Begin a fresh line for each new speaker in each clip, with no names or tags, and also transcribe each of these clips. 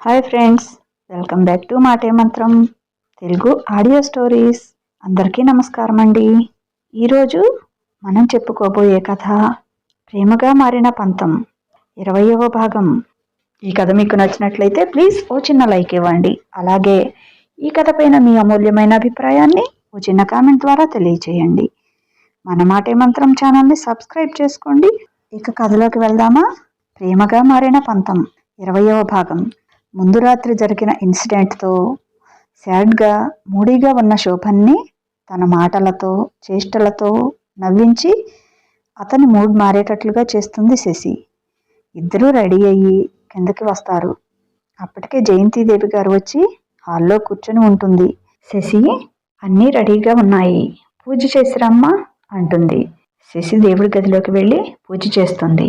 Hi friends welcome back to Maate Mantram Telugu audio stories. అందరికీ నమస్కారం అండి. ఈరోజు మనం చెప్పుకోబోయే కథ ప్రేమగా మారిన పంతం ఇరవయవ భాగం. ఈ కథ మీకు నచ్చినట్లయితే ప్లీజ్ ఓ చిన్న లైక్ ఇవ్వండి. అలాగే ఈ కథ పైన మీ అమూల్యమైన అభిప్రాయాన్ని ఓ చిన్న కామెంట్ ద్వారా తెలియచేయండి. మన మాటే మంత్రం ఛానల్ని సబ్స్క్రైబ్ చేసుకోండి. ఇక కథలోకి వెళ్దామా? ప్రేమగా మారిన పంతం ఇరవయవ భాగం. ముందు రాత్రి జరిగిన ఇన్సిడెంట్తో శాడ్గా మూడీగా ఉన్న శోభన్ని తన మాటలతో చేష్టలతో నవ్వించి అతని మూడ్ మారేటట్లుగా చేస్తుంది శశి. ఇద్దరూ రెడీ అయ్యి కిందకి వస్తారు. అప్పటికే జయంతిదేవి గారు వచ్చి హాల్లో కూర్చొని ఉంటుంది. శశి అన్నీ రెడీగా ఉన్నాయి. పూజ చేసిరమ్మా అంటుంది. శశి దేవుడి గదిలోకి వెళ్ళి పూజ చేస్తుంది.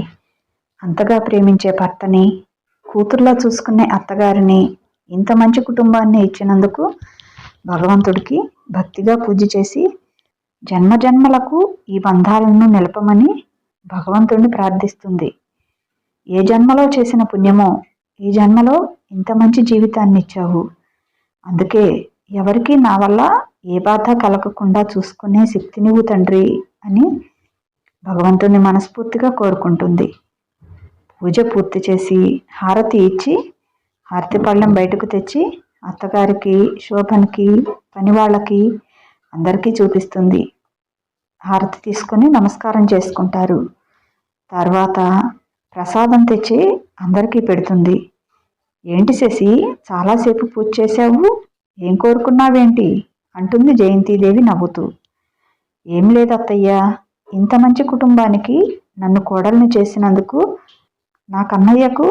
అంతగా ప్రేమించే భర్తని కూతుర్లా చూసుకునే అత్తగారిని ఇంత మంచి కుటుంబాన్ని ఇచ్చినందుకు భగవంతుడికి భక్తిగా పూజ చేసి జన్మ జన్మలకు ఈ బంధాలను నిలపమని భగవంతుడిని ప్రార్థిస్తుంది. ఏ జన్మలో చేసిన పుణ్యమో ఈ జన్మలో ఇంత మంచి జీవితాన్ని ఇచ్చావు. అందుకే ఎవరికి నా వల్ల ఏ బాధ కలగకుండా చూసుకునే శక్తినివ్వు తండ్రి అని భగవంతుని మనస్ఫూర్తిగా కోరుకుంటుంది. పూజ పూర్తి చేసి హారతి ఇచ్చి హారతి పళ్ళెం బయటకు తెచ్చి అత్తగారికి శోభన్కి పని వాళ్ళకి అందరికీ చూపిస్తుంది. హారతి తీసుకొని నమస్కారం చేసుకుంటారు. తర్వాత ప్రసాదం తెచ్చి అందరికీ పెడుతుంది. ఏంటి శశి చాలాసేపు పూజ చేశావు? ఏం కోరుకున్నావేంటి? అంటుంది జయంతిదేవి నవ్వుతూ. ఏం లేదు అత్తయ్య ఇంత మంచి కుటుంబానికి నన్ను కోడల్ని చేసినందుకు నా కన్నయ్యకు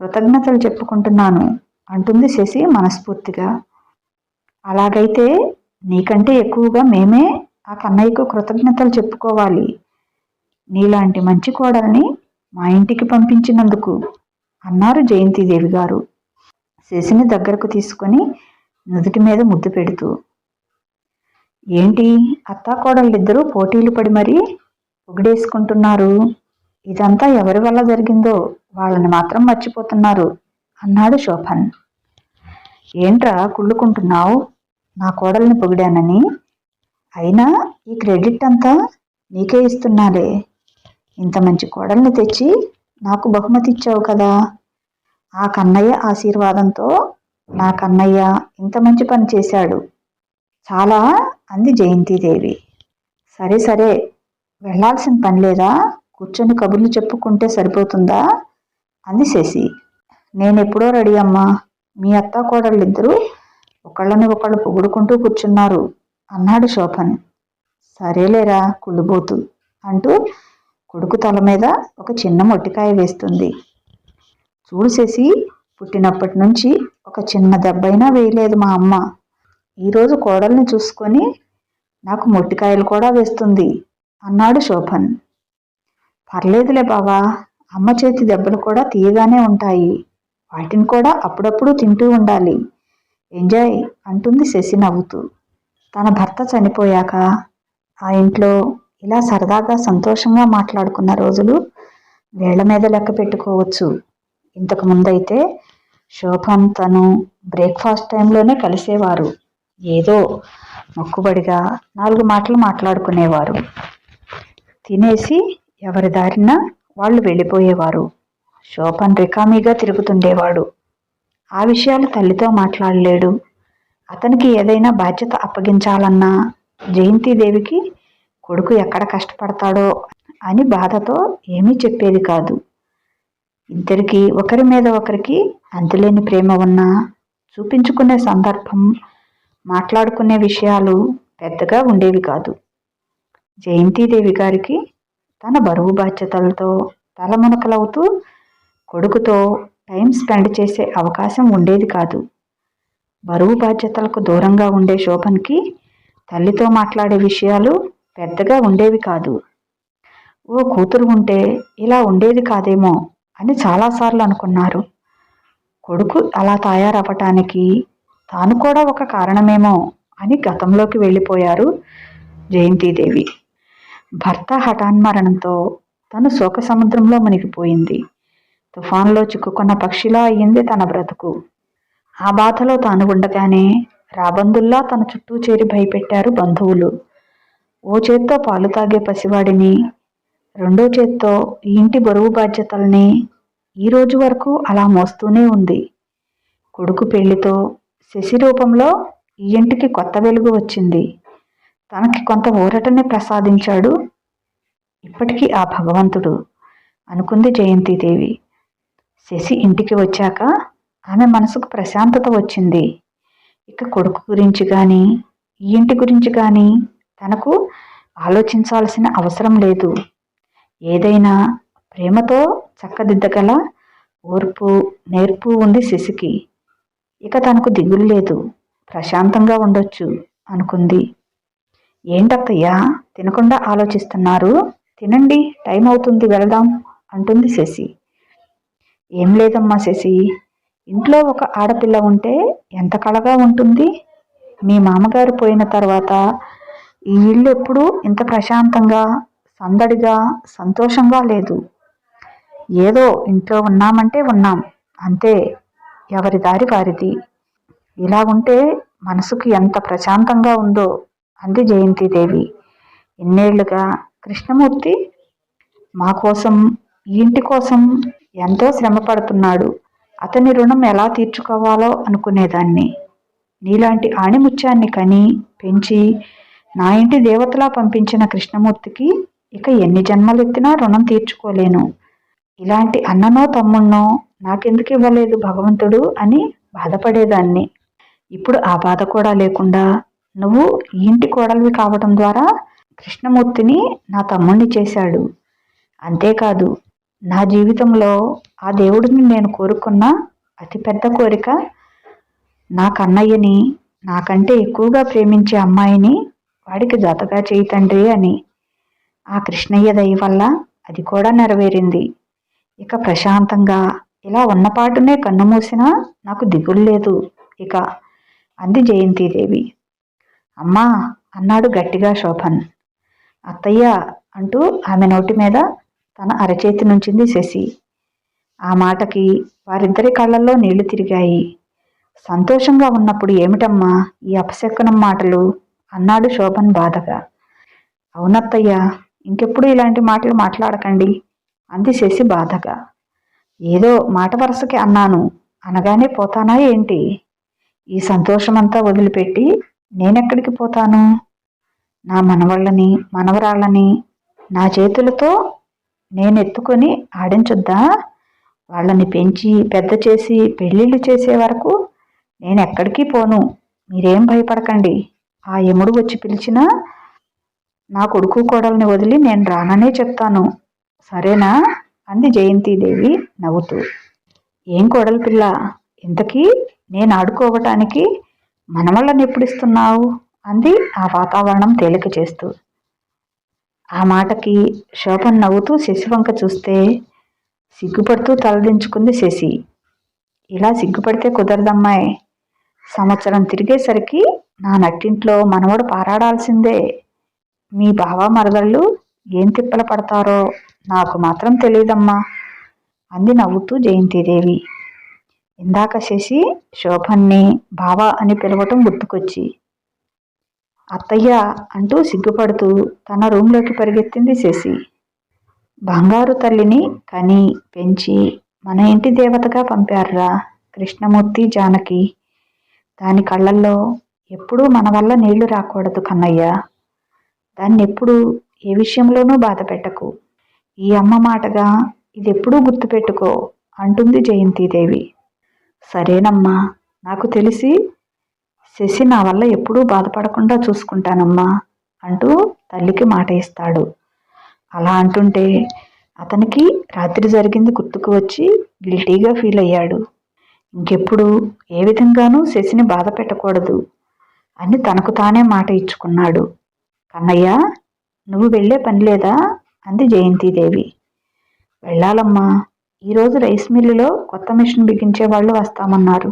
కృతజ్ఞతలు చెప్పుకుంటున్నాను అంటుంది శశి మనస్ఫూర్తిగా. అలాగైతే నీకంటే ఎక్కువగా మేమే ఆ కన్నయ్యకు కృతజ్ఞతలు చెప్పుకోవాలి. నీలాంటి మంచి కోడల్ని మా ఇంటికి పంపించినందుకు అన్నారు జయంతిదేవి గారు. శశిని దగ్గరకు తీసుకొని నుదుటి మీద ముద్దు పెడుతూ ఏంటి అత్తా కోడళ్ళిద్దరూ పోటీలు పడి మరీ పొగిడేసుకుంటున్నారు? ఇదంతా ఎవరి వల్ల జరిగిందో వాళ్ళని మాత్రం మర్చిపోతున్నారు అన్నాడు శోభన్. ఏంట్రా కుళ్ళుకుంటున్నావు? నా కోడల్ని పొగిడానని? అయినా ఈ క్రెడిట్ అంతా నీకే ఇస్తున్నాలే ఇంత మంచి కోడల్ని తెచ్చి నాకు బహుమతి ఇచ్చావు కదా. ఆ కన్నయ్య ఆశీర్వాదంతో నా కన్నయ్య ఇంత మంచి పని చేశాడు. చాలా అంది జయంతిదేవి. సరే సరే వెళ్ళాల్సిన పని లేదా? కూర్చొని కబుర్లు చెప్పుకుంటే సరిపోతుందా? అంది శశి. నేనెప్పుడో రెడీ అమ్మా. మీ అత్త కోడళ్ళిద్దరూ ఒకళ్ళని ఒకళ్ళు పొగుడుకుంటూ కూర్చున్నారు అన్నాడు శోభన్. సరేలేరా కుళ్ళుబోతు అంటూ కొడుకు తల మీద ఒక చిన్న మొట్టికాయ వేస్తుంది. చూడు పుట్టినప్పటి నుంచి ఒక చిన్న దెబ్బైనా వేయలేదు మా అమ్మ. ఈరోజు కోడల్ని చూసుకొని నాకు మొట్టికాయలు కూడా వేస్తుంది అన్నాడు శోభన్. పర్లేదులే బావా. అమ్మ చేతి దెబ్బలు కూడా తీయగానే ఉంటాయి. వాటిని కూడా అప్పుడప్పుడు తింటూ ఉండాలి. ఎంజాయ్ అంటుంది శశి నవ్వుతూ. తన భర్త చనిపోయాక ఆ ఇంట్లో ఇలా సరదాగా సంతోషంగా మాట్లాడుకున్న రోజులు వేళ్ళ మీద లెక్క పెట్టుకోవచ్చు. ఇంతకు ముందైతే శోభన్ తను బ్రేక్ఫాస్ట్ టైంలోనే కలిసేవారు. ఏదో మొక్కుబడిగా నాలుగు మాటలు మాట్లాడుకునేవారు. తినేసి ఎవరి దారిన వాళ్ళు వెళ్ళిపోయేవారు. శోభన్ రికామీగా తిరుగుతుండేవాడు. ఆ విషయాలు తల్లితో మాట్లాడలేడు. అతనికి ఏదైనా బాధ్యత అప్పగించాలన్నా జయంతిదేవికి కొడుకు ఎక్కడ కష్టపడతాడో అని బాధతో ఏమీ చెప్పేది కాదు. ఇద్దరికి ఒకరి మీద ఒకరికి అంతులేని ప్రేమ ఉన్నా చూపించుకునే సందర్భం మాట్లాడుకునే విషయాలు పెద్దగా ఉండేవి కాదు. జయంతిదేవి గారికి తన బరువు బాధ్యతలతో తలమునకలవుతూ కొడుకుతో టైం స్పెండ్ చేసే అవకాశం ఉండేది కాదు. బరువు బాధ్యతలకు దూరంగా ఉండే శోభన్కి తల్లితో మాట్లాడే విషయాలు పెద్దగా ఉండేవి కాదు. ఓ కూతురు ఉంటే ఇలా ఉండేది కాదేమో అని చాలాసార్లు అనుకున్నారు. కొడుకు అలా తయారవ్వటానికి తాను కూడా ఒక కారణమేమో అని గతంలోకి వెళ్ళిపోయారు జయంతిదేవి. భర్త హఠాన్మరణంతో తను శోక సముద్రంలో మునిగిపోయింది. తుఫాన్లో చిక్కుకున్న పక్షిలా అయ్యింది తన బ్రతుకు. ఆ బాధలో తాను ఉండగానే రాబందుల్లా తన చుట్టూ చేరి భయపెట్టారు బంధువులు. ఓ చేత్తో పాలు తాగే పసివాడిని రెండో చేత్తో ఈ ఇంటి బరువు బాధ్యతల్ని ఈ రోజు వరకు అలా మోస్తూనే ఉంది. కొడుకు పెళ్ళితో శశి రూపంలో ఈ ఇంటికి కొత్త వెలుగు వచ్చింది. తనకి కొంత ఊరటనే ప్రసాదించాడు. ఇప్పటికీ ఆ భగవంతుడు అనుకుంది జయంతిదేవి. శశి ఇంటికి వచ్చాక ఆమె మనసుకు ప్రశాంతత వచ్చింది. ఇక కొడుకు గురించి కానీ ఈ ఇంటి గురించి కానీ తనకు ఆలోచించాల్సిన అవసరం లేదు. ఏదైనా ప్రేమతో చక్కదిద్దగల ఓర్పు నేర్పు ఉంది శశికి. ఇక తనకు దిగులు లేదు. ప్రశాంతంగా ఉండొచ్చు అనుకుంది. ఏంటత్తయ్యా? తినకుండా ఆలోచిస్తున్నారు. తినండి టైం అవుతుంది వెళదాం అంటుంది శశి. ఏం లేదమ్మా శశి. ఇంట్లో ఒక ఆడపిల్ల ఉంటే ఎంత కళగా ఉంటుంది? మీ మామగారు పోయిన తర్వాత ఈ ఇల్లు ఎప్పుడూ ఇంత ప్రశాంతంగా సందడిగా సంతోషంగా లేదు. ఏదో ఇంట్లో ఉన్నామంటే ఉన్నాం. అంతే ఎవరి దారి వారిది. ఇలా ఉంటే మనసుకు ఎంత ప్రశాంతంగా ఉందో అంది జయంతిదేవి. ఎన్నేళ్ళుగా కృష్ణమూర్తి మా కోసం ఈ ఇంటి కోసం ఎంతో శ్రమ పడుతున్నాడు. అతని రుణం ఎలా తీర్చుకోవాలో అనుకునేదాన్ని. నీలాంటి ఆణిముత్యాన్ని కని పెంచి నా ఇంటి దేవతలా పంపించిన కృష్ణమూర్తికి ఇక ఎన్ని జన్మలెత్తినా రుణం తీర్చుకోలేను. ఇలాంటి అన్ననో తమ్ముణ్ణో నాకెందుకు ఇవ్వలేదు భగవంతుడు అని బాధపడేదాన్ని. ఇప్పుడు ఆ బాధ కూడా లేకుండా నువ్వు ఇంటి కోడలివి కావడం ద్వారా కృష్ణమూర్తిని నా తమ్ముణ్ణి చేశాడు? అంతేకాదు నా జీవితంలో ఆ దేవుడిని నేను కోరుకున్న అతిపెద్ద కోరిక నా కన్నయ్యని నాకంటే ఎక్కువగా ప్రేమించే అమ్మాయిని వాడికి జతగా చేయి తండ్రి అని. ఆ కృష్ణయ్య దయ వల్ల అది కూడా నెరవేరింది. ఇక ప్రశాంతంగా ఇలా ఉన్నపాటునే కన్ను మూసినా నాకు దిగులు లేదు. ఇక అంది జయంతిదేవి. అమ్మా అన్నాడు గట్టిగా శోభన్. అత్తయ్య అంటూ ఆమె నోటి మీద తన అరచేతి నుంచింది శశి. ఆ మాటకి వారిద్దరి కళ్ళల్లో నీళ్ళు తిరిగాయి. సంతోషంగా ఉన్నప్పుడు ఏమిటమ్మా ఈ అపశకునం మాటలు? అన్నాడు శోభన్ బాధగా. అవునత్తయ్య ఇంకెప్పుడు ఇలాంటి మాటలు మాట్లాడకండి అంది శశి బాధగా. ఏదో మాట వరుసకి అన్నాను అనగానే పోతానా ఏంటి? ఈ సంతోషమంతా వదిలిపెట్టి నేనెక్కడికి పోతాను? నా మనవళ్ళని మనవరాళ్ళని నా చేతులతో నేను ఎత్తుకొని ఆడించొద్దా? వాళ్ళని పెంచి పెద్ద చేసి పెళ్ళిళ్ళు చేసే వరకు నేను ఎక్కడికి పోను? మీరేం భయపడకండి. ఆ యముడు వచ్చి పిలిచినా నా కొడుకు కోడల్ని వదిలి నేను రాననే చెప్తాను. సరేనా? అంది జయంతిదేవి నవ్వుతూ. ఏం కోడలు పిల్ల? ఇంతకీ నేను ఆడుకోవటానికి మనవళ్ళని ఎప్పుడు ఇస్తున్నావు అంది ఆ వాతావరణం తేలిక చేస్తూ. ఆ మాటకి శోభన్ నవ్వుతూ శశివంక చూస్తే సిగ్గుపడుతూ తలదించుకుంది శశి. ఇలా సిగ్గుపడితే కుదరదమ్మాయి. సంవత్సరం తిరిగేసరికి నా నట్టింట్లో మనవడు పారాడాల్సిందే. మీ బావ మరదళ్ళు ఏం తిప్పల పడతారో నాకు మాత్రం తెలియదమ్మా అంది నవ్వుతూ జయంతిదేవి. ఇందాక శశి శోభన్ని బావా అని పిలవటం గుర్తుకొచ్చి అత్తయ్య అంటూ సిగ్గుపడుతూ తన రూంలోకి పరిగెత్తింది శశి. బంగారు తల్లిని కని పెంచి మన ఇంటి దేవతగా పంపారురా కృష్ణమూర్తి జానకి. దాని కళ్ళల్లో ఎప్పుడూ మన వల్ల నీళ్ళు రాకూడదు కన్నయ్య. దాన్ని ఎప్పుడూ ఏ విషయంలోనూ బాధ పెట్టకు. ఈ అమ్మ మాటగా ఇది ఎప్పుడూ గుర్తుపెట్టుకో అంటుంది జయంతిదేవి. సరేనమ్మా. నాకు తెలిసి శశి నా వల్ల ఎప్పుడూ బాధపడకుండా చూసుకుంటానమ్మా అంటూ తల్లికి మాట ఇస్తాడు అలా అంటుంటే అతనికి రాత్రి జరిగింది గుర్తుకు వచ్చి గిల్టీగా ఫీల్ అయ్యాడు. ఇంకెప్పుడు ఏ విధంగానూ శశిని బాధ పెట్టకూడదు అని తనకు తానే మాట ఇచ్చుకున్నాడు. కన్నయ్య నువ్వు వెళ్ళే పని లేదా? అంది జయంతిదేవి. వెళ్ళాలమ్మా. ఈరోజు రైస్ మిల్లులో కొత్త మిషన్ బిగించే వాళ్ళు వస్తామన్నారు.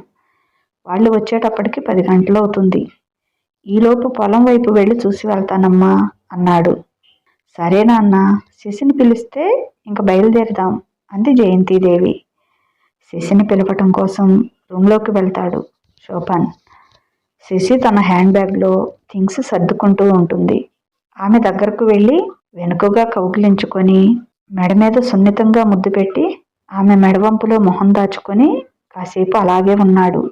వాళ్ళు వచ్చేటప్పటికి పది గంటలు అవుతుంది. ఈలోపు పొలం వైపు వెళ్ళి చూసి వెళ్తానమ్మా అన్నాడు. సరేనా నాన్న శశిని పిలిస్తే ఇంక బయలుదేరుదాం అంది జయంతిదేవి. శశిని పిలవటం కోసం రూమ్లోకి వెళ్తాడు శోభన్ శశి తన హ్యాండ్ బ్యాగ్లో థింగ్స్ సర్దుకుంటూ ఉంటుంది. ఆమె దగ్గరకు వెళ్ళి వెనుకగా కౌగిలించుకొని మెడ మీద సున్నితంగా ముద్దు పెట్టి ఆమె మెడవంపులో మొహం దాచుకొని కాసేపు అలాగే ఉన్నాడు.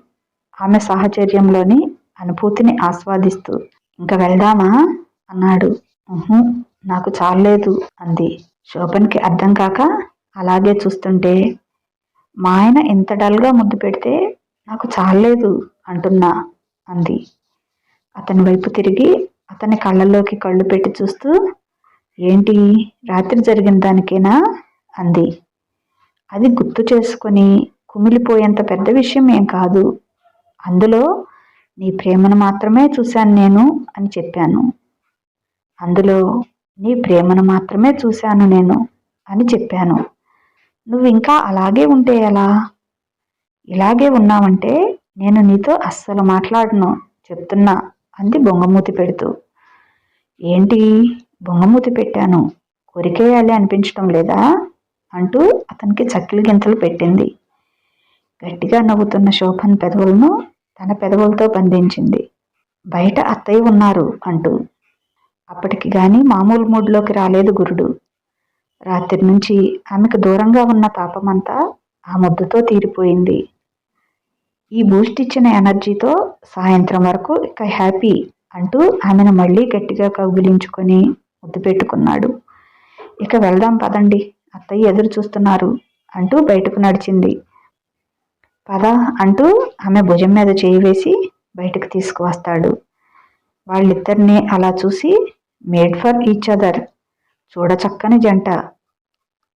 ఆమె సాహచర్యంలోని అనుభూతిని ఆస్వాదిస్తూ ఇంకా వెళ్దామా? అన్నాడు. నాకు చాలేదు అంది. శోభన్కి అర్థం కాక అలాగే చూస్తుంటే మా ఆయన ఇంత డల్గా ముద్దు పెడితే నాకు చాలేదు అంటున్నా అంది. అతని వైపు తిరిగి అతని కళ్ళల్లోకి కళ్ళు పెట్టి చూస్తూ ఏంటి రాత్రి జరిగిన దానికేనా? అంది. అది గుర్తు చేసుకొని కుమిలిపోయేంత పెద్ద విషయం ఏం కాదు. అందులో నీ ప్రేమను మాత్రమే చూశాను నేను అని చెప్పాను. అందులో నీ ప్రేమను మాత్రమే చూశాను నేను అని చెప్పాను. నువ్వు ఇంకా అలాగే ఉంటే ఎలా? ఇలాగే ఉన్నావంటే నేను నీతో అస్సలు మాట్లాడను చెప్తున్నా అంది బొంగమూతి పెడుతూ. ఏంటి? బొంగమూతి పెట్టాను. కొరికేయాలి అనిపించటం లేదా? అంటూ అతనికి చక్కిలి గింతలు పెట్టింది. గట్టిగా నవ్వుతున్న శోభన్ పెదవులను తన పెదవులతో బంధించింది. బయట అత్తయ్య ఉన్నారు అంటూ. అప్పటికి గాని మామూలు మూడ్లోకి రాలేదు గురుడు. రాత్రి నుంచి ఆమెకు దూరంగా ఉన్న తాపమంతా ఆ ముద్దతో తీరిపోయింది. ఈ బూస్ట్ ఇచ్చిన ఎనర్జీతో సాయంత్రం వరకు ఇక హ్యాపీ అంటూ ఆమెను మళ్ళీ గట్టిగా కౌగిలించుకొని ముద్దు పెట్టుకున్నాడు. ఇక వెళ్దాం పదండి. అత్తయ్య ఎదురు చూస్తున్నారు అంటూ బయటకు నడిచింది. పద అంటూ ఆమె భుజం మీద చేయి వేసి బయటకు తీసుకువస్తాడు. వాళ్ళిద్దరిని అలా చూసి మేడ్ ఫర్ ఈచ్ అదర్ చూడచక్కని జంట.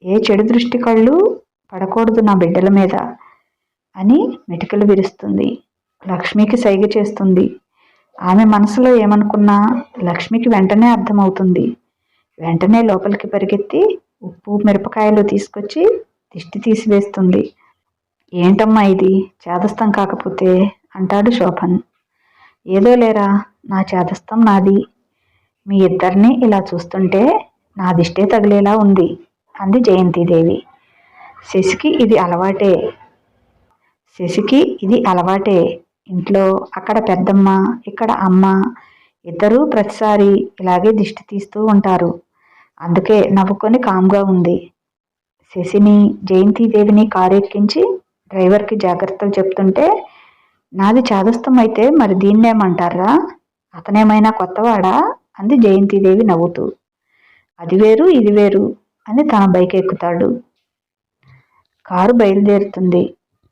ఏ చెడు దృష్టి కళ్ళు పడకూడదు నా బిడ్డల మీద అని మెటికలు విరుస్తుంది. లక్ష్మికి సైగ చేస్తుంది. ఆమె మనసులో ఏమనుకున్నా లక్ష్మికి వెంటనే అర్థమవుతుంది. వెంటనే లోపలికి పరిగెత్తి ఉప్పు మిరపకాయలు తీసుకొచ్చి దిష్టి తీసివేస్తుంది. ఏంటమ్మా ఇది? చేదస్తం కాకపోతే అంటాడు శోభన్. ఏదో లేరా నా చేదస్తం నాది. మీ ఇద్దరిని ఇలా చూస్తుంటే నా దిష్టే తగిలేలా ఉంది అంది జయంతిదేవి. శశికి ఇది అలవాటే. శశికి ఇది అలవాటే. ఇంట్లో అక్కడ పెద్దమ్మ ఇక్కడ అమ్మ ఇద్దరూ ప్రతిసారి ఇలాగే దిష్టి తీస్తూ ఉంటారు. అందుకే నవ్వుకొని కామ్గా ఉంది. శశిని జయంతిదేవిని కారు ఎక్కించి డ్రైవర్కి జాగ్రత్తలు చెప్తుంటే నాది చాదస్తం అయితే మరి దీన్నేమంటారా అతనేమైనా కొత్తవాడా? అంది జయంతిదేవి నవ్వుతూ. అది వేరు ఇది వేరు అని తన బైక్ ఎక్కుతాడు కారు బయలుదేరుతుంది.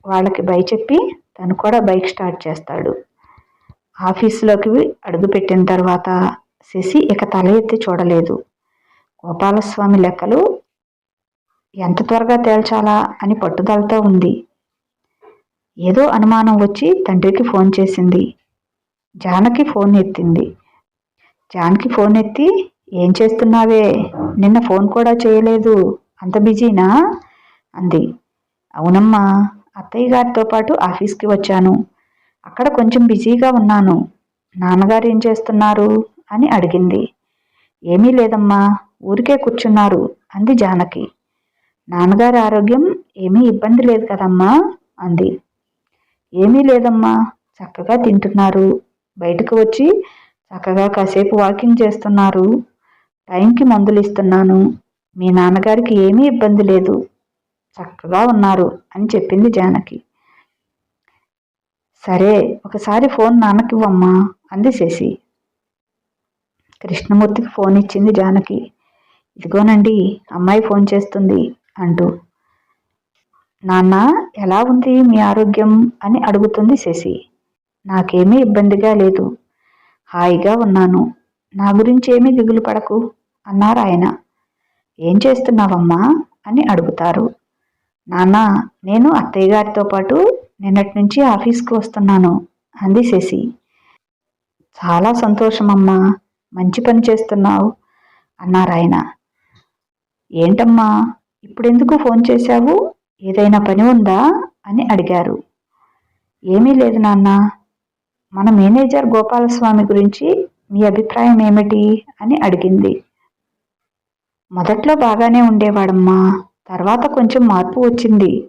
వాళ్ళకి బై చెప్పి తను కూడా బైక్ స్టార్ట్ చేస్తాడు. ఆఫీసులోకి అడుగుపెట్టిన తర్వాత శశి ఇక తల ఎత్తి చూడలేదు. గోపాలస్వామి లెక్కలు ఎంత త్వరగా తేల్చాలా అని పట్టుదలతో ఉంది. ఏదో అనుమానం వచ్చి తండ్రికి ఫోన్ చేసింది. జానకి ఫోన్ ఎత్తింది. జానకి ఫోన్ ఎత్తి ఏం చేస్తున్నావే? నిన్న ఫోన్ కూడా చేయలేదు. అంత బిజీనా? అంది. అవునమ్మా అత్తయ్య గారితో పాటు ఆఫీస్కి వచ్చాను. అక్కడ కొంచెం బిజీగా ఉన్నాను. నాన్నగారు ఏం చేస్తున్నారు? అని అడిగింది. ఏమీ లేదమ్మా. ఊరికే కూర్చున్నారు అంది జానకి. నాన్నగారి ఆరోగ్యం ఏమీ ఇబ్బంది లేదు కదమ్మా అంది. ఏమీ లేదమ్మా చక్కగా తింటున్నారు. బయటకు వచ్చి చక్కగా కాసేపు వాకింగ్ చేస్తున్నారు. టైంకి మందులు ఇస్తున్నాను. మీ నాన్నగారికి ఏమీ ఇబ్బంది లేదు. చక్కగా ఉన్నారు అని చెప్పింది జానకి. సరే ఒకసారి ఫోన్ నాన్నకివ్వమ్మా అంది శశి. కృష్ణమూర్తికి ఫోన్ ఇచ్చింది జానకి. ఇదిగోనండి అమ్మాయి ఫోన్ చేస్తుంది అంటూ. నాన్న ఎలా ఉంది మీ ఆరోగ్యం? అని అడుగుతుంది శశి. నాకేమీ ఇబ్బందిగా లేదు. హాయిగా ఉన్నాను. నా గురించి ఏమీ దిగులు పడకు అన్నారు ఆయన. ఏం చేస్తున్నావమ్మా? అని అడుగుతారు. నాన్న నేను అత్తయ్య గారితో పాటు నిన్నటి నుంచి ఆఫీస్కి వస్తున్నాను అంది శశి. చాలా సంతోషమమ్మా మంచి పని చేస్తున్నావు అన్నారు ఆయన. ఏంటమ్మా ఇప్పుడెందుకు ఫోన్ చేశావు? ఏదైనా పని ఉందా? అని అడిగారు. ఏమీ లేదు నాన్న. మన మేనేజర్ గోపాలస్వామి గురించి మీ అభిప్రాయం ఏమిటి? అని అడిగింది. మొదట్లో బాగానే ఉండేవాడమ్మా. తర్వాత కొంచెం మార్పు వచ్చింది.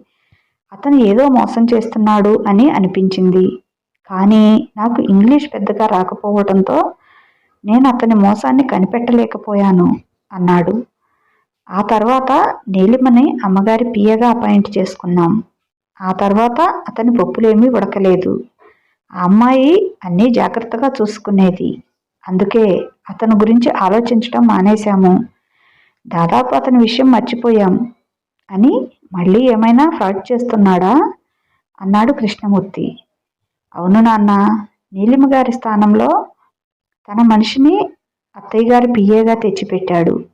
అతను ఏదో మోసం చేస్తున్నాడు అని అనిపించింది. కానీ నాకు ఇంగ్లీష్ పెద్దగా రాకపోవడంతో నేను అతని మోసాన్ని కనిపెట్టలేకపోయాను అన్నాడు. ఆ తర్వాత నీలిమని అమ్మగారి పియగా అపాయింట్ చేసుకున్నాం. ఆ తర్వాత అతని పప్పులేమీ ఉడకలేదు. ఆ అమ్మాయి అన్నీ జాగ్రత్తగా చూసుకునేది. అందుకే అతని గురించి ఆలోచించడం మానేశాము. దాదాపు అతని విషయం మర్చిపోయాం. అని మళ్ళీ ఏమైనా ఫ్రాడ్ చేస్తున్నాడా? అన్నాడు కృష్ణమూర్తి. అవును నాన్న నీలిమ గారి స్థానంలో తన మనిషిని అత్తయ్య గారి పిఏగా తెచ్చిపెట్టాడు.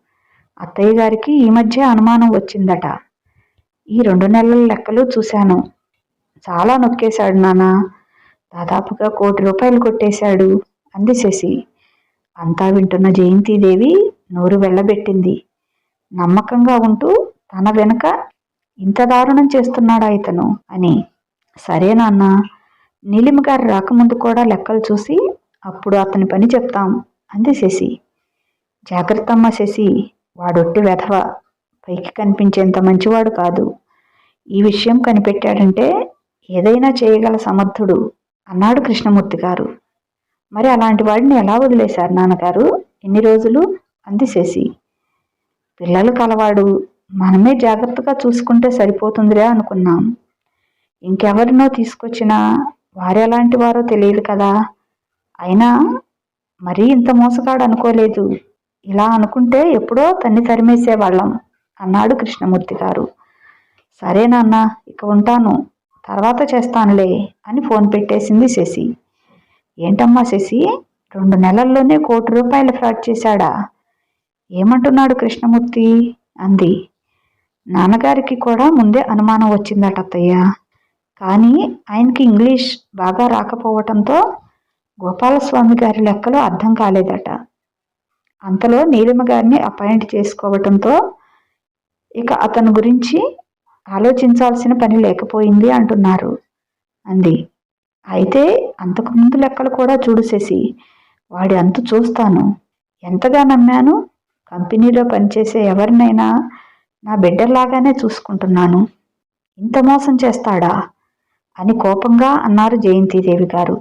అత్తయ్య గారికి ఈ మధ్య అనుమానం వచ్చిందట. ఈ రెండు నెలల లెక్కలు చూశాను. చాలా నొక్కేశాడు నాన్న. దాదాపుగా కోటి రూపాయలు కొట్టేశాడు అంది శశి. అంతా వింటున్న జయంతిదేవి నోరు వెళ్ళబెట్టింది నమ్మకంగా ఉంటూ తన వెనుక ఇంత దారుణం చేస్తున్నాడా ఇతను అని. సరే నాన్న. నీలిమ గారు రాకముందు కూడా లెక్కలు చూసి అప్పుడు అతని పని చెప్తాం అంది శశి. జాగ్రత్తమ్మ శశి. వాడొట్టి వెధవ. పైకి కనిపించేంత మంచివాడు కాదు. ఈ విషయం కనిపెట్టాడంటే ఏదైనా చేయగల సమర్థుడు అన్నాడు కృష్ణమూర్తి గారు. మరి అలాంటి వాడిని ఎలా వదిలేశారు నాన్నగారు? ఎన్ని రోజులు? అందిసేసి పిల్లలు కలవాడు. మనమే జాగ్రత్తగా చూసుకుంటే సరిపోతుందిరే అనుకున్నాం. ఇంకెవరినో తీసుకొచ్చినా వారు ఎలాంటి వారో తెలియదు కదా. అయినా మరీ ఇంత మోసగాడు అనుకోలేదు. ఇలా అనుకుంటే ఎప్పుడో తన్ని తరిమేసేవాళ్ళం అన్నాడు కృష్ణమూర్తి గారు. సరే నాన్న ఇక ఉంటాను. తర్వాత చేస్తానులే అని ఫోన్ పెట్టేసింది శశి. ఏంటమ్మా శశి రెండు నెలల్లోనే కోటి రూపాయలు ఫ్రాడ్ చేశాడా? ఏమంటున్నాడు కృష్ణమూర్తి? అంది. నాన్నగారికి కూడా ముందే అనుమానం వచ్చిందట అత్తయ్య కానీ ఆయనకి ఇంగ్లీష్ బాగా రాకపోవటంతో గోపాలస్వామి గారి లెక్కలు అర్థం కాలేదట. అంతలో నీలిమ గారిని అపాయింట్ చేసుకోవటంతో ఇక అతని గురించి ఆలోచించాల్సిన పని లేకపోయింది అంటున్నారు అంది. అయితే అంతకుముందు లెక్కలు కూడా చూడు వాడి అంతు చూస్తాను. ఎంతగా నమ్మాను? కంపెనీలో పనిచేసే ఎవరినైనా నా బిడ్డలాగానే చూసుకుంటున్నాను. ఇంత మోసం చేస్తాడా? అని కోపంగా అన్నారు జయంతిదేవి గారు.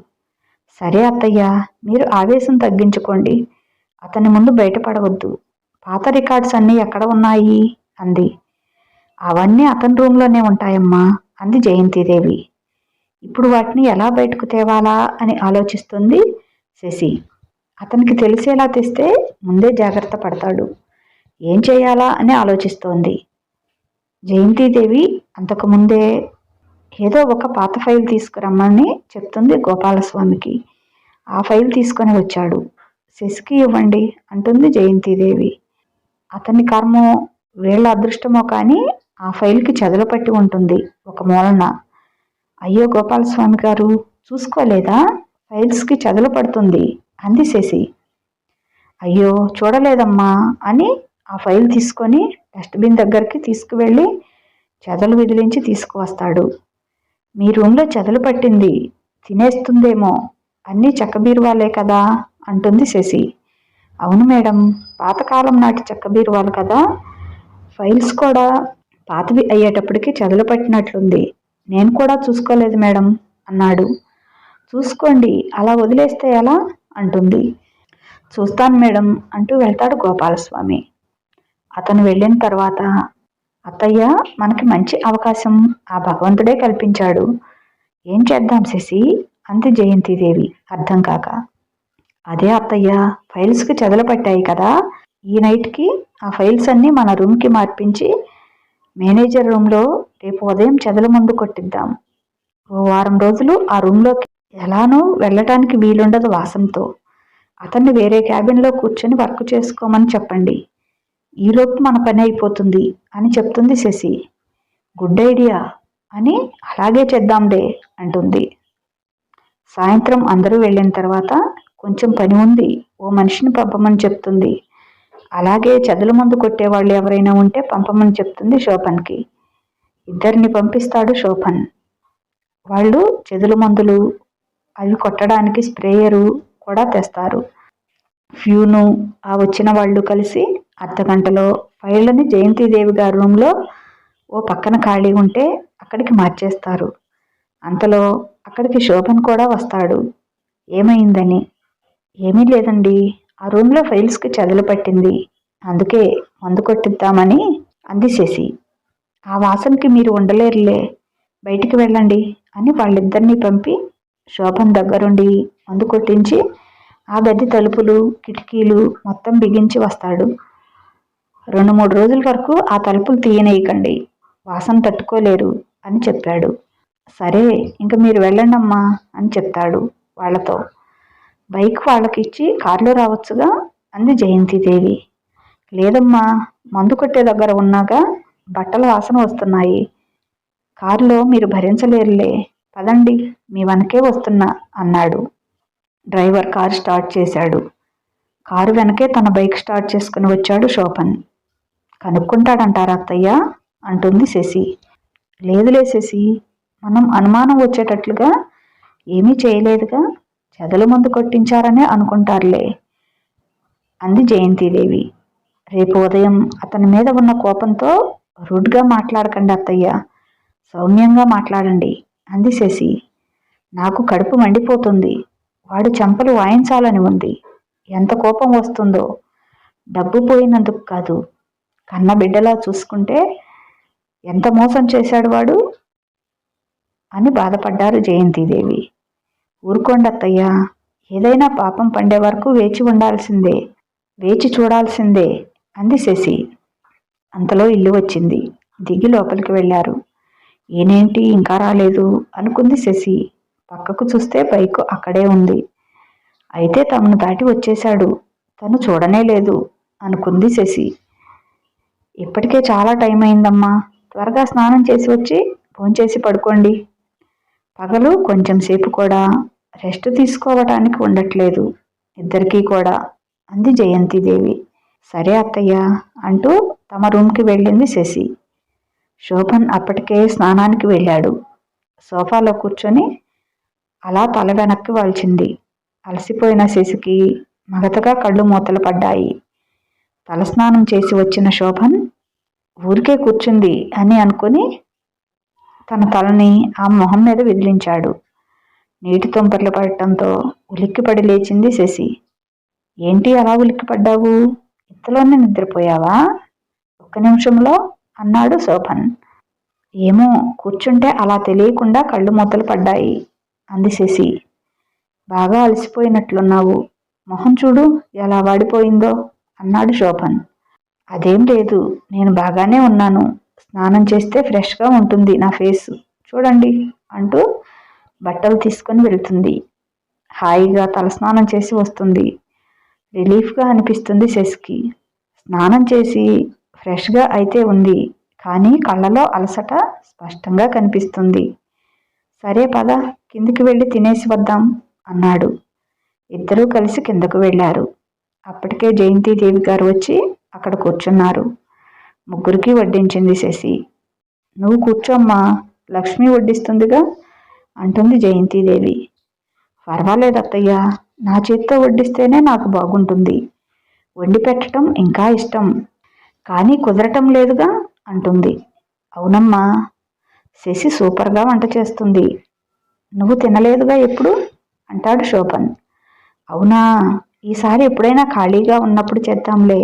సరే అత్తయ్య మీరు ఆవేశం తగ్గించుకోండి. అతని ముందు బయటపడవద్దు. పాత రికార్డ్స్ అన్నీ ఎక్కడ ఉన్నాయి? అంది. అవన్నీ అతని రూమ్లోనే ఉంటాయమ్మా అంది జయంతిదేవి. ఇప్పుడు వాటిని ఎలా బయటకు తేవాలా అని ఆలోచిస్తుంది శశి. అతనికి తెలిసేలా తెస్తే ముందే జాగ్రత్త పడతాడు. ఏం చేయాలా అని ఆలోచిస్తోంది. జయంతిదేవి అంతకుముందే ఏదో ఒక పాత ఫైల్ తీసుకురమ్మని చెప్తుంది గోపాలస్వామికి. ఆ ఫైల్ తీసుకొని వచ్చాడు. శశికి ఇవ్వండి అంటుంది జయంతిదేవి. అతని కర్మో వీళ్ళ అదృష్టమో కానీ ఆ ఫైల్కి చెదలు పట్టి ఉంటుంది ఒక మూలన. అయ్యో గోపాలస్వామి గారు చూసుకోలేదా? ఫైల్స్కి చెదలు పడుతుంది అంది శశి. అయ్యో చూడలేదమ్మా అని ఆ ఫైల్ తీసుకొని డస్ట్బిన్ దగ్గరికి తీసుకువెళ్ళి చెదలు విదిలించి తీసుకువస్తాడు. మీ రూమ్లో చెదలు పట్టింది తినేస్తుందేమో అన్నీ చెక్కబీరువాలే కదా అంటుంది శశి. అవును మేడం పాతకాలం నాటి చెక్క బీరువాలు కదా. ఫైల్స్ కూడా పాతవి అయ్యేటప్పటికి చెదలు పట్టినట్లుంది. నేను కూడా చూసుకోలేదు మేడం అన్నాడు. చూసుకోండి అలా వదిలేస్తే ఎలా? అంటుంది. చూస్తాను మేడం అంటూ వెళ్తాడు గోపాలస్వామి. అతను వెళ్ళిన తర్వాత అత్తయ్య మనకి మంచి అవకాశం ఆ భగవంతుడే కల్పించాడు. ఏం చేద్దాం శశి? అంది జయంతిదేవి అర్థం కాక. అదే అత్తయ్య ఫైల్స్కి చెదలు పట్టాయి కదా. ఈ నైట్కి ఆ ఫైల్స్ అన్నీ మన రూమ్కి మార్పించి మేనేజర్ రూమ్లో రేపు ఉదయం చెదల ముందు కొట్టిద్దాం. ఓ వారం రోజులు ఆ రూమ్లోకి ఎలానో వెళ్ళటానికి వీలుండదు వాసంతో. అతన్ని వేరే క్యాబిన్లో కూర్చొని వర్క్ చేసుకోమని చెప్పండి. ఈలోపు మన పని అయిపోతుంది అని చెప్తుంది శశి. గుడ్ ఐడియా అని అలాగే చేద్దాంలే అంటుంది. సాయంత్రం అందరూ వెళ్ళిన తర్వాత కొంచెం పని ఉంది. ఓ మనిషిని పంపమని చెప్తుంది. అలాగే చదుల మందు కొట్టేవాళ్ళు ఎవరైనా ఉంటే పంపమని చెప్తుంది శోభన్కి. ఇద్దరిని పంపిస్తాడు శోభన్. వాళ్ళు చెదుల మందులు అవి కొట్టడానికి స్ప్రేయరు కూడా తెస్తారు. ఫ్యూను ఆ వచ్చిన వాళ్ళు కలిసి అర్ధగంటలో ఫైళ్ళని జయంతిదేవి గారి రూమ్లో ఓ పక్కన ఖాళీ ఉంటే అక్కడికి మార్చేస్తారు. అంతలో అక్కడికి శోభన్ కూడా వస్తాడు. ఏమైందని? ఏమీ లేదండి. ఆ రూమ్లో ఫైల్స్కి చదులు పట్టింది. అందుకే మందు కొట్టిద్దామని అందిసేసి ఆ వాసనకి మీరు ఉండలేరులే. బయటికి వెళ్ళండి అని వాళ్ళిద్దరినీ పంపి శోభన్ దగ్గరుండి మందు కొట్టించి ఆ గది తలుపులు కిటికీలు మొత్తం బిగించి వస్తాడు. రెండు మూడు రోజుల వరకు ఆ తలుపులు తీయనేయకండి. వాసన తట్టుకోలేరు అని చెప్పాడు. సరే ఇంక మీరు వెళ్ళండమ్మా అని చెప్తాడు వాళ్ళతో. బైక్ వాళ్ళకి ఇచ్చి కారులో రావచ్చుగా అంది జయంతిదేవి. లేదమ్మా మందు కొట్టే దగ్గర ఉన్నాగా బట్టల వాసన వస్తున్నాయి. కారులో మీరు భరించలేరులే. పదండి మీ వెనకే వస్తున్నా అన్నాడు. డ్రైవర్ కారు స్టార్ట్ చేశాడు. కారు వెనకే తన బైక్ స్టార్ట్ చేసుకుని వచ్చాడు శోభన్. కనుక్కుంటాడంటారా అత్తయ్య? అంటుంది శశి. లేదులే శశి మనం అనుమానం వచ్చేటట్లుగా ఏమీ చేయలేదుగా. చెదలు మందు కొట్టించారనే అనుకుంటారులే. అంది జయంతిదేవి. రేపు ఉదయం అతని మీద ఉన్న కోపంతో రూడ్గా మాట్లాడకండి అత్తయ్య. సౌమ్యంగా మాట్లాడండి అంది శశి. నాకు కడుపు మండిపోతుంది. వాడు చెంపలు వాయించాలని ఉంది. ఎంత కోపం వస్తుందో. డబ్బు పోయినందుకు కాదు. కన్న బిడ్డలా చూసుకుంటే ఎంత మోసం చేశాడు వాడు? అని బాధపడ్డారు జయంతిదేవి. ఊరుకోండత్తయ్య. ఏదైనా పాపం పండే వరకు వేచి ఉండాల్సిందే. వేచి చూడాల్సిందే అంది శశి. అంతలో ఇల్లు వచ్చింది. దిగి లోపలికి వెళ్ళారు. ఏనేంటి ఇంకా రాలేదు అనుకుంది శశి. పక్కకు చూస్తే బైక్ అక్కడే ఉంది. అయితే తమను దాటి వచ్చేశాడు. తను చూడనే లేదు అనుకుంది శశి. ఇప్పటికే చాలా టైం అయిందమ్మా. త్వరగా స్నానం చేసి వచ్చి భోంచేసి పడుకోండి. పగలు కొంచెం సేపు కూడా రెస్ట్ తీసుకోవటానికి ఉండట్లేదు. ఇద్దరికీ కూడా అంది జయంతిదేవి. సరే అత్తయ్య అంటూ తమ రూమ్కి వెళ్ళింది శశి. శోభన్ అప్పటికే స్నానానికి వెళ్ళాడు. సోఫాలో కూర్చొని అలా తల వెనక్కి వాల్చింది. అలసిపోయిన శశికి మగతగా కళ్ళు మూతలు పడ్డాయి. తలస్నానం చేసి వచ్చిన శోభన్ ఊరికే కూర్చుంది అని అనుకుని తన తలని ఆ మొహం మీద విదిలించాడు. నీటి తుంపర్లు పడటంతో ఉలిక్కిపడి లేచింది శశి. ఏంటి అలా ఉలిక్కిపడ్డావు? ఇంతలోనే నిద్రపోయావా? ఒక్క నిమిషంలో అన్నాడు శోభన్. ఏమో కూర్చుంటే అలా తెలియకుండా కళ్ళు మూతలు పడ్డాయి అంది శశి. బాగా అలసిపోయినట్లున్నావు. మొహం చూడు ఎలా వాడిపోయిందో అన్నాడు శోభన్. అదేం లేదు నేను బాగానే ఉన్నాను. స్నానం చేస్తే ఫ్రెష్గా ఉంటుంది నా ఫేస్. చూడండి అంటూ బట్టలు తీసుకొని వెళ్తుంది. హాయిగా తలస్నానం చేసి వస్తుంది. రిలీఫ్గా అనిపిస్తుంది శశికి. స్నానం చేసి ఫ్రెష్గా అయితే ఉంది కానీ కళ్ళలో అలసట స్పష్టంగా కనిపిస్తుంది. సరే పద కిందికి వెళ్ళి తినేసి వద్దాం అన్నాడు. ఇద్దరూ కలిసి కిందకు వెళ్ళారు. అప్పటికే జయంతి దేవి గారు వచ్చి అక్కడ కూర్చున్నారు. ముగ్గురికి వడ్డించింది శశి. నువ్వు కూర్చోమ్మా లక్ష్మి వడ్డిస్తుందిగా? అంటుంది జయంతిదేవి. పర్వాలేదు అత్తయ్య నా చేత్తో వడ్డిస్తేనే నాకు బాగుంటుంది. వండి పెట్టడం ఇంకా ఇష్టం. కానీ కుదరటం లేదుగా? అంటుంది. అవునమ్మా శశి సూపర్గా వంట చేస్తుంది. నువ్వు తినలేదుగా ఎప్పుడు? అంటాడు శోభన్. అవునా ఈసారి ఎప్పుడైనా ఖాళీగా ఉన్నప్పుడు చేద్దాంలే.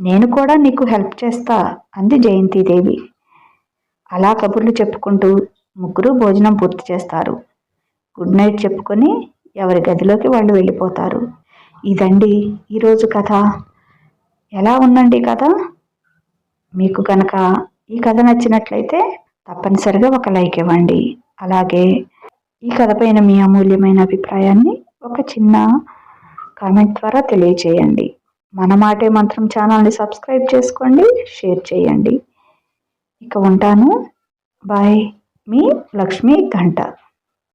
నేను కూడా నీకు హెల్ప్ చేస్తా అంది జయంతిదేవి. అలా కబుర్లు చెప్పుకుంటూ ముగ్గురు భోజనం పూర్తి చేస్తారు. గుడ్ నైట్ చెప్పుకొని ఎవరి గదిలోకి వాళ్ళు వెళ్ళిపోతారు. ఇదండి ఈరోజు కథ. ఎలా ఉందండి కథ? మీకు కనుక ఈ కథ నచ్చినట్లయితే తప్పనిసరిగా ఒక లైక్ ఇవ్వండి. అలాగే ఈ కథపైన మీ అమూల్యమైన అభిప్రాయాన్ని ఒక చిన్న కామెంట్ ద్వారా తెలియచేయండి. మన మాటే మంత్రం ఛానల్ని సబ్స్క్రైబ్ చేసుకోండి షేర్ చేయండి. ఇక ఉంటాను. బాయ్. మీ లక్ష్మీ ఘంట.